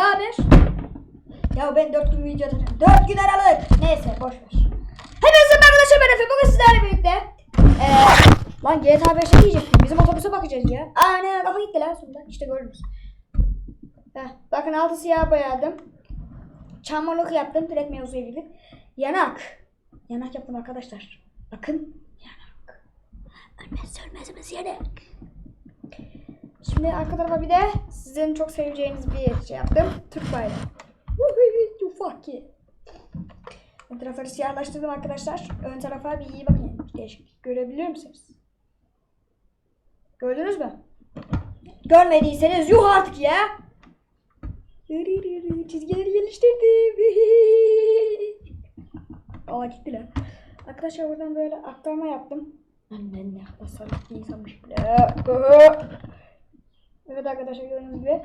haber? Ya ben 4 gün video atacağım. 4 gün aralık. Neyse boş ver. Hepinize arkadaşlar ben Efe. Bugün sizlerle birlikte. Eee lan GTA 5'e diyecektim. Bizim otobüse bakacağız ya. Aa ne kafa gitti lan sonunda. İşte gördünüz. Heh, bakın altı siyah boyadım. Çamurluk yaptım. Direkt mevzuya girdik. Yanak. Yanak yaptım arkadaşlar. Bakın. Yanak. Ölmez ölmezimiz yanak. Şimdi arka bir de sizin çok seveceğiniz bir şey yaptım. Türk bayrağı. You fuck it. Ön tarafları siyahlaştırdım arkadaşlar. Ön tarafa bir iyi bakın. Değişiklik görebiliyor musunuz? Gördünüz mü? Görmediyseniz yuh artık ya. Çizgileri geliştirdim. Aa gitti lan. Arkadaşlar buradan böyle aktarma yaptım. Annen ne tasarruf bir insanmış bile. Evet arkadaşlar gördüğünüz gibi.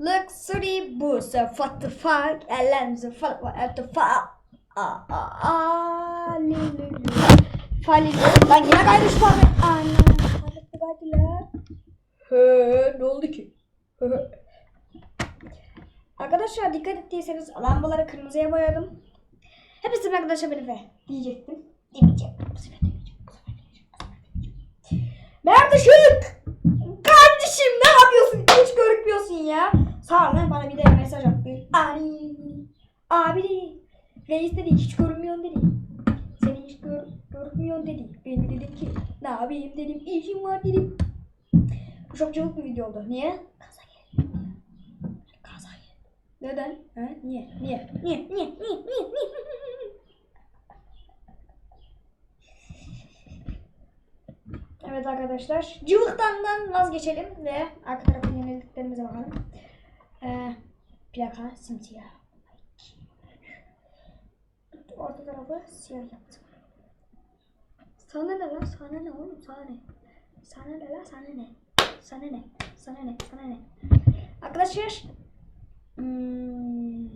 Luxury boost, what the fuck, ellerimizi falan, what the fuck. Aa, aa, aa, li, li, li. Fali, lan yine kaymış falan. Anne. He, ne oldu ki? Arkadaşlar dikkat ettiyseniz lambaları kırmızıya boyadım. Hepsi arkadaşlar benim ve diyecektim. Demeyeceğim. Bu sefer demeyeceğim. Bu sefer demeyeceğim. Bu sefer görükmüyorsun ya. Sağ ol bana bir de mesaj attı. Ani. Abi dedi. Reis dedi hiç görünmüyorsun dedi. Seni hiç gör, görünmüyorsun dedi. Ben de dedim ki ne yapayım dedim. İşim var dedim. Bu çok çabuk bir video oldu. Niye? Kaza geldi. Kaza geldi. Neden? Ha? Niye? Niye? Niye? Niye? Niye? Niye? Niye? Evet arkadaşlar. Cıvıktandan vazgeçelim ve arka tarafın yeniliklerimize bakalım. Ee, plaka simsiyah. Orta tarafı siyah yaptım. Sana ne lan? Sana ne oğlum? Sana ne? Sana ne lan? Sana ne? Sana ne? Sana ne? Sana ne? Arkadaşlar. Hmm,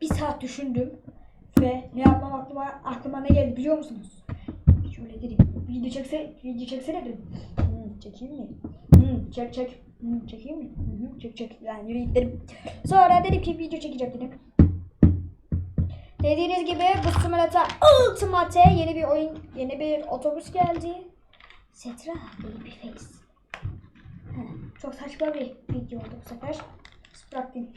bir saat düşündüm ve ne yapmam aklıma aklıma ne geldi biliyor musunuz? Şöyle dedim. Video çekse video çeksene dedim. Hmm, çekeyim mi? Hmm, çek çek. Hmm, çekeyim mi? Hı hı, çek çek. Yani yürü git dedim. Sonra dedim ki video çekeceğim dedim. Dediğiniz gibi bu Simulator Ultimate yeni bir oyun, yeni bir otobüs geldi. Setra Baby Face. Heh, Çok saçma bir video oldu bu sefer. Bıraktım.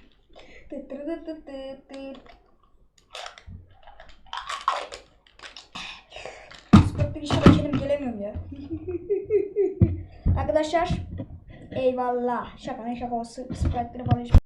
Spot'ta işe kendim gelemiyorum ya. Arkadaşlar eyvallah. Şaka ne şaka olsun. Sprite'leri falan